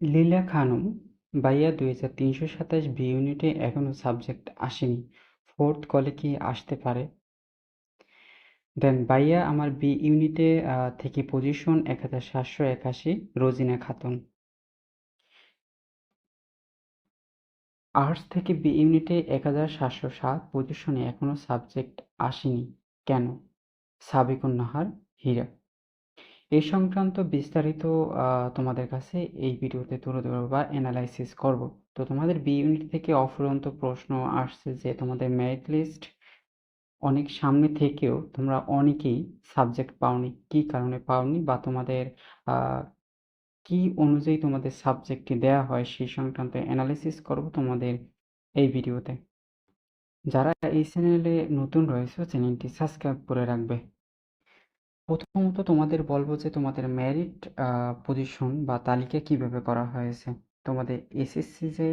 লীলা খানম ভাইয়া দুই হাজার তিনশো সাতাশ বি ইউনিটে এখনও সাবজেক্ট আসেনি। ফোর্থ কলে কি আসতে পারে? দেন ভাইয়া আমার বি ইউনিটে থেকে পজিশন এক হাজার সাতশো একাশি রোজিনা খাতুন। আর্টস থেকে বি ইউনিটে এক হাজার সাতশো সাত পজিশনে এখনও সাবজেক্ট আসেনি। কেন? সাবিকুন নাহার হীরা। এই সংক্রান্ত বিস্তারিত তোমাদের কাছে এই ভিডিওতে তুলে ধরবো বা অ্যানালাইসিস করব। তো তোমাদের বি ইউনিট থেকে অফুরন্ত প্রশ্ন আসছে যে তোমাদের মেরিট লিস্ট অনেক সামনে থেকেও তোমরা অনেকেই সাবজেক্ট পাওনি, কি কারণে পাওনি বা তোমাদের কি অনুযায়ী তোমাদের সাবজেক্টটি দেওয়া হয় সেই সংক্রান্ত অ্যানালিসিস করব তোমাদের এই ভিডিওতে। যারা এই চ্যানেলে নতুন রয়েছে চ্যানেলটি সাবস্ক্রাইব করে রাখবে। প্রথমত তোমাদের বলব যে তোমাদের মেরিট পজিশন বা তালিকা কীভাবে করা হয়েছে। তোমাদের এসএসসি যে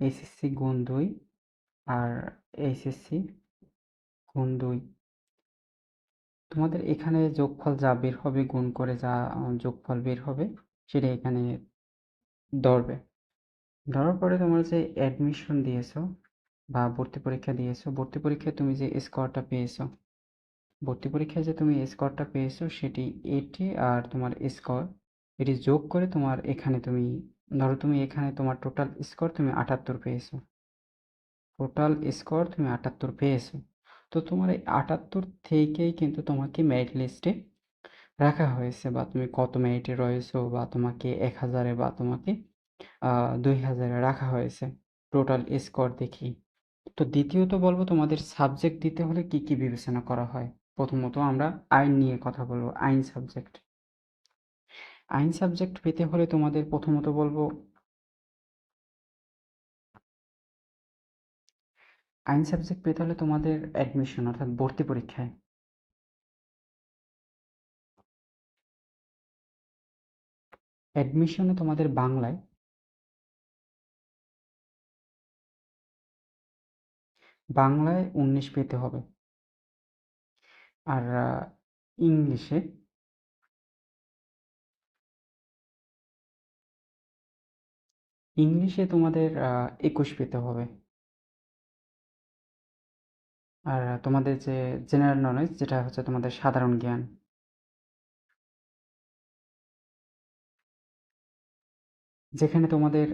এসএসসি গুণ দুই আর এইচএসসি গুণ দুই। তোমাদের এখানে যোগফল যা বের হবে গুণ করে যা যোগফল বের হবে সেটা এখানে ধরবে। ধরার পরে তোমার যে অ্যাডমিশন দিয়েছ বা ভর্তি পরীক্ষা দিয়েছ। ভর্তি পরীক্ষায় তুমি যে স্কোরটা পেয়েছ, ভর্তি পরীক্ষায় যে তুমি স্কোরটা পেয়েছ, সেটি এটি আর তোমার স্কোর এটি যোগ করে তোমার এখানে তুমি, ধরো তুমি এখানে তোমার টোটাল স্কোর তুমি আটাত্তর পেয়েছ। টোটাল স্কোর তুমি আটাত্তর পেয়েছ। তো তোমার এই আটাত্তর থেকেই কিন্তু তোমাকে মেরিট লিস্টে রাখা হয়েছে বা তুমি কত মেরিটে রয়েছো বা তোমাকে এক হাজারে বা তোমাকে দুই হাজারে রাখা হয়েছে। টোটাল স্কোর দেখি তো দ্বিতীয়ত বলব তোমাদের সাবজেক্ট দিতে হলে কি কি বিবেচনা করা হয়? প্রথমত আমরা আইন নিয়ে কথা বলব, আইন সাবজেক্ট আইন সাবজেক্ট পেতে হলে তোমাদের প্রথমত বলব আইন সাবজেক্ট পেতে হলে তোমাদের অ্যাডমিশন অর্থাৎ ভর্তি পরীক্ষায়। অ্যাডমিশনে তোমাদের বাংলায় বাংলায় উনিশ পেতে হবে। আর ইংলিশে ইংলিশে তোমাদের একুশ পেতে হবে। আর তোমাদের যে জেনারেল নলেজ যেটা হচ্ছে তোমাদের সাধারণ জ্ঞান। যেখানে তোমাদের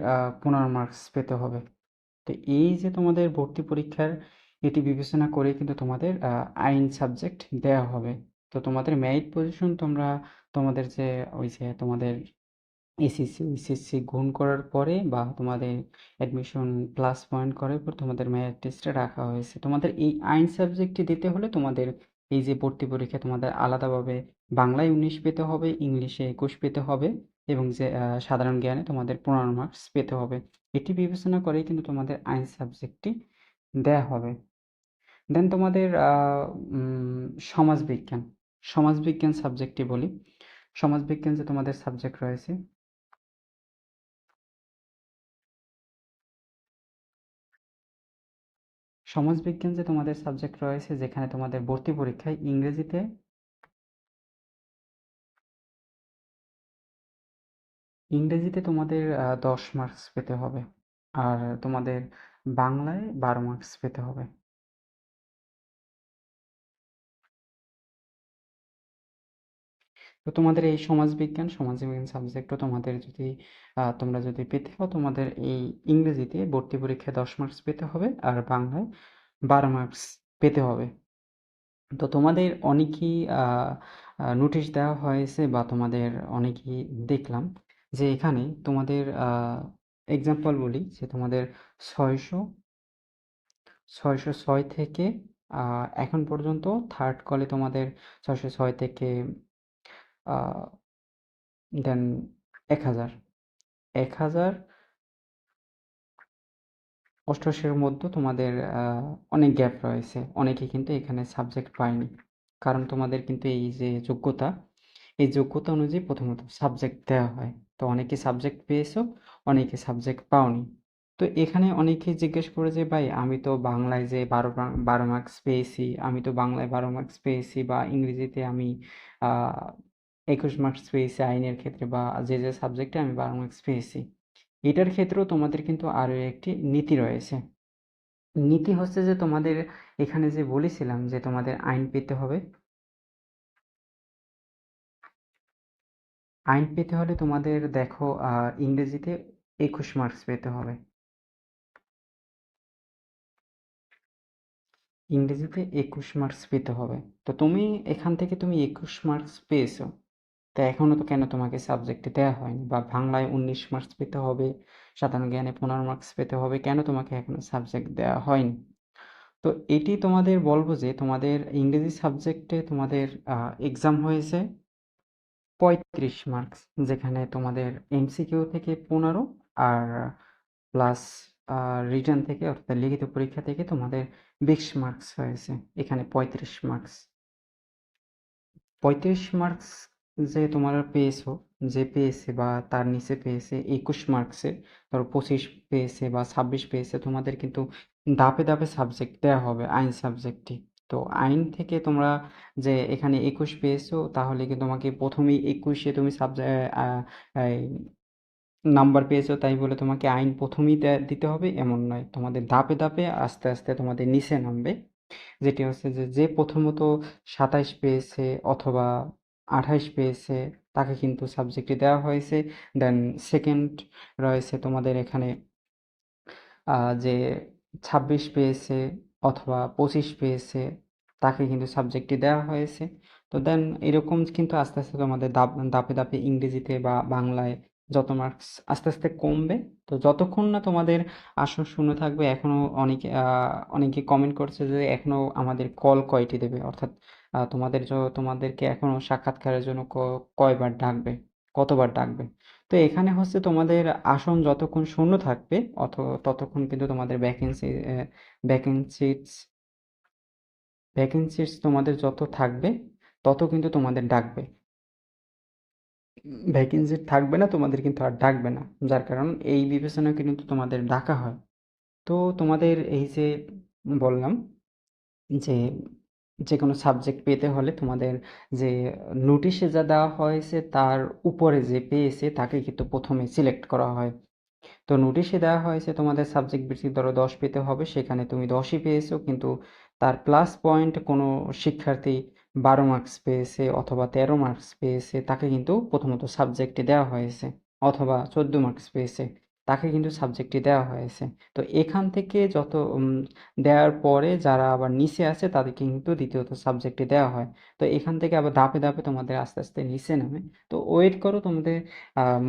পনেরো মার্কস পেতে হবে। তো এই যে তোমাদের ভর্তি পরীক্ষার এটি বিবেচনা করে কিন্তু তোমাদের আইন সাবজেক্ট দেওয়া হবে। তো তোমাদের মেরিট পজিশন তোমরা তোমাদের যে, ওই যে তোমাদের এসএসসি এইচএসসি গুণ করার পরে বা তোমাদের অ্যাডমিশন প্লাস পয়েন্ট করার পর তোমাদের মেরিট টেস্টে রাখা হয়েছে। তোমাদের এই আইন সাবজেক্টটি দিতে হলে তোমাদের এই যে ভর্তি পরীক্ষা তোমাদের আলাদাভাবে বাংলায় উনিশ পেতে হবে, ইংলিশে একুশ পেতে হবে। এবং যে সাধারণ জ্ঞানে তোমাদের পনেরো মার্কস পেতে হবে। এটি বিবেচনা করেই কিন্তু তোমাদের আইন সাবজেক্টটি দেয়া হবে। দেন তোমাদের সমাজবিজ্ঞান। সমাজবিজ্ঞান সাবজেক্টটি বলি। সমাজবিজ্ঞান যে তোমাদের সাবজেক্ট রয়েছে। সমাজবিজ্ঞান যে তোমাদের সাবজেক্ট রয়েছে, যেখানে তোমাদের ভর্তি পরীক্ষায় ইংরেজিতে ইংরেজিতে তোমাদের দশ মার্কস পেতে হবে। আর তোমাদের বাংলায় বারো মার্কস পেতে হবে। তো তোমাদের এই সমাজবিজ্ঞান সমাজবিজ্ঞান সাবজেক্টও তোমাদের যদি তোমরা যদি পেতে হও তোমাদের এই ইংরেজিতে ভর্তি পরীক্ষায় দশ মার্কস পেতে হবে আর বাংলায় বারো মার্কস পেতে হবে। তো তোমাদের অনেকেই নোটিশ দেওয়া হয়েছে বা তোমাদের অনেকেই দেখলাম। যে এখানে তোমাদের এক্সাম্পল বলি যে তোমাদের ছয়শো ছয়শো ছয় থেকে এখন পর্যন্ত থার্ড কলে তোমাদের ছয়শো ছয় থেকে দেন এক হাজার। এক হাজার অষ্টআশির মধ্যে তোমাদের অনেক গ্যাপ রয়েছে। অনেকে কিন্তু এখানে সাবজেক্ট পায়নি। কারণ তোমাদের কিন্তু এই যে যোগ্যতা, এই যোগ্যতা অনুযায়ী প্রথমত সাবজেক্ট দেওয়া হয়। তো অনেকে সাবজেক্ট পেয়েছ, অনেকে সাবজেক্ট পাওনি। তো এখানে অনেকেই জিজ্ঞেস করে যে ভাই, আমি তো বাংলায় যে বারো বারো মার্কস পেয়েছি, আমি তো বাংলায় বারো মার্কস পেয়েছি বা ইংরেজিতে আমি একুশ মার্কস পেয়েছি আইনের ক্ষেত্রে বা যে যে সাবজেক্টে আমি বারো মার্কস পেয়েছি। এটার ক্ষেত্রেও তোমাদের কিন্তু আরও একটি নীতি রয়েছে। নীতি হচ্ছে যে তোমাদের এখানে যে বলেছিলাম যে তোমাদের আইন পেতে হবে আইন পেতে হলে তোমাদের দেখো ইংরেজিতে একুশ মার্কস পেতে হবে। ইংরেজিতে একুশ মার্কস পেতে হবে। তো তুমি, এখান থেকে তুমি একুশ মার্কস পেয়েছ। তা এখনও তো কেন তোমাকে সাবজেক্টে দেওয়া হয়নি? বা বাংলায় উনিশ মার্কস পেতে হবে, সাধারণ জ্ঞানে পনেরো মার্কস পেতে হবে, কেন তোমাকে এখনও সাবজেক্ট দেওয়া হয়নি? তো এটি তোমাদের বলব যে তোমাদের ইংরেজি সাবজেক্টে তোমাদের এক্সাম হয়েছে। পঁয়ত্রিশ মার্কস যেখানে তোমাদের এমসিকিউ থেকে পনেরো আর প্লাস রিটার্ন থেকে অর্থাৎ লিখিত পরীক্ষা থেকে তোমাদের বিশ মার্কস হয়েছে, এখানে পঁয়ত্রিশ মার্কস পঁয়ত্রিশ মার্কস যে তোমরা পেয়েছ, যে পেয়েছে বা তার নিচে পেয়েছে একুশ মার্কসে ধরো পঁচিশ পেয়েছে বা ছাব্বিশ পেয়েছে, তোমাদের কিন্তু ধাপে ধাপে সাবজেক্ট দেওয়া হবে আইন সাবজেক্টটি তো আইন থেকে তোমরা যে এখানে একুশ পেয়েছ, তাহলে কি তোমাকে প্রথমেই একুশে তুমি সাবজেক্ট নাম্বার পেয়েছ, তাই বলে তোমাকে আইন প্রথমেই দিতে হবে, এমন নয়। তোমাদের ধাপে ধাপে আস্তে আস্তে তোমাদের নিচে নামবে, যেটি হচ্ছে যে যে প্রথমত সাতাইশ পেয়েছে অথবা আঠাইশ পেয়েছে, তাকে কিন্তু সাবজেক্টে দেওয়া হয়েছে। দেন সেকেন্ড রয়েছে তোমাদের এখানে যে ছাব্বিশ পেয়েছে অথবা পঁচিশ পেয়েছে, তাকে কিন্তু সাবজেক্টটি দেওয়া হয়েছে। তো দেন এরকম কিন্তু আস্তে আস্তে তোমাদের দাপ, দাপে দাপে ইংরেজিতে বা বাংলায় যত মার্কস আস্তে আস্তে কমবে। তো যতক্ষণ না তোমাদের আসন শূন্য থাকবে এখনও অনেকে অনেকে কমেন্ট করছে যে এখনও আমাদের কল কয়টি দেবে? অর্থাৎ তোমাদের তোমাদেরকে এখনও সাক্ষাৎকারের জন্য কয়বার ডাকবে? কতবার ডাকবে? তো এখানে হচ্ছে তোমাদের আসন যতক্ষণ শূন্য থাকবে অত ততক্ষণ কিন্তু তোমাদের ভ্যাকেন্সি ভ্যাকেন্সিস ভ্যাকেন্সিস তোমাদের যত থাকবে, তত কিন্তু তোমাদের ডাকবে। ভ্যাকেন্সি থাকবে না, তোমাদের কিন্তু আর ডাকবে না, যার কারণ এই বিবেচনায় কিন্তু তোমাদের ডাকা হয়। তো তোমাদের এই যে বললাম যে যে কোনো সাবজেক্ট পেতে হলে তোমাদের যে নোটিশে যা দেওয়া হয়েছে তার উপরে যে পেয়েছে তাকে কিন্তু প্রথমে সিলেক্ট করা হয়। তো নোটিশে দেওয়া হয়েছে তোমাদের সাবজেক্ট ভিত্তিক ধরো দশ পেতে হবে, সেখানে তুমি দশই পেয়েছ, কিন্তু তার প্লাস পয়েন্ট কোনো শিক্ষার্থী বারো মার্কস পেয়েছে অথবা তেরো মার্কস পেয়েছে, তাকে কিন্তু প্রথমত সাবজেক্টে দেওয়া হয়েছে অথবা চোদ্দ মার্কস পেয়েছে। তাকে কিন্তু সাবজেক্টটি দেওয়া হয়েছে। তো এখান থেকে যত দেওয়ার পরে যারা আবার নিচে আছে তাদেরকে কিন্তু দ্বিতীয়ত সাবজেক্টটি দেওয়া হয়। তো এখান থেকে আবার ধাপে ধাপে তোমাদের আস্তে আস্তে নিচে নামে। তো ওয়েট করো তোমাদের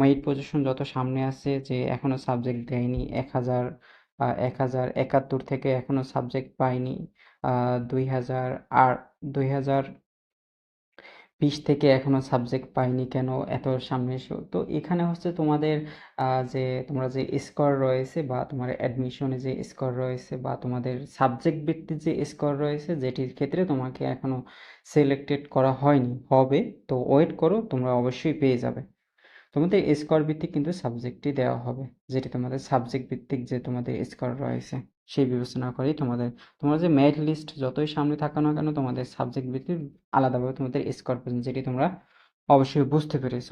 মেরিট পজিশন যত সামনে আছে যে এখনও সাবজেক্ট দেয়নি, এক হাজার এক হাজার একাত্তর থেকে এখনও সাবজেক্ট পাইনি দুই হাজার আর দুই হাজার বিশ থেকে এখনও সাবজেক্ট পাইনি কেন? এত সামনে এসেও তো এখানে হচ্ছে তোমাদের যে তোমরা যে স্কোর রয়েছে বা তোমার অ্যাডমিশনে যে স্কোর রয়েছে বা তোমাদের সাবজেক্ট ভিত্তিক যে স্কোর রয়েছে, যেটির ক্ষেত্রে তোমাকে এখনও সিলেক্টেড করা হয়নি, হবে, তো ওয়েট করো, তোমরা অবশ্যই পেয়ে যাবে। তোমাদের স্কোর ভিত্তিক কিন্তু সাবজেক্টই দেওয়া হবে, যেটি তোমাদের সাবজেক্ট ভিত্তিক যে তোমাদের স্কোর রয়েছে। সেই বিবেচনা করেই তোমাদের তোমার যে মেরিট লিস্ট যতই সামনে থাকা না কেন তোমাদের সাবজেক্ট ভিত্তিক আলাদাভাবে তোমাদের স্কোর যেটি তোমরা অবশ্যই বুঝতে পেরেছ।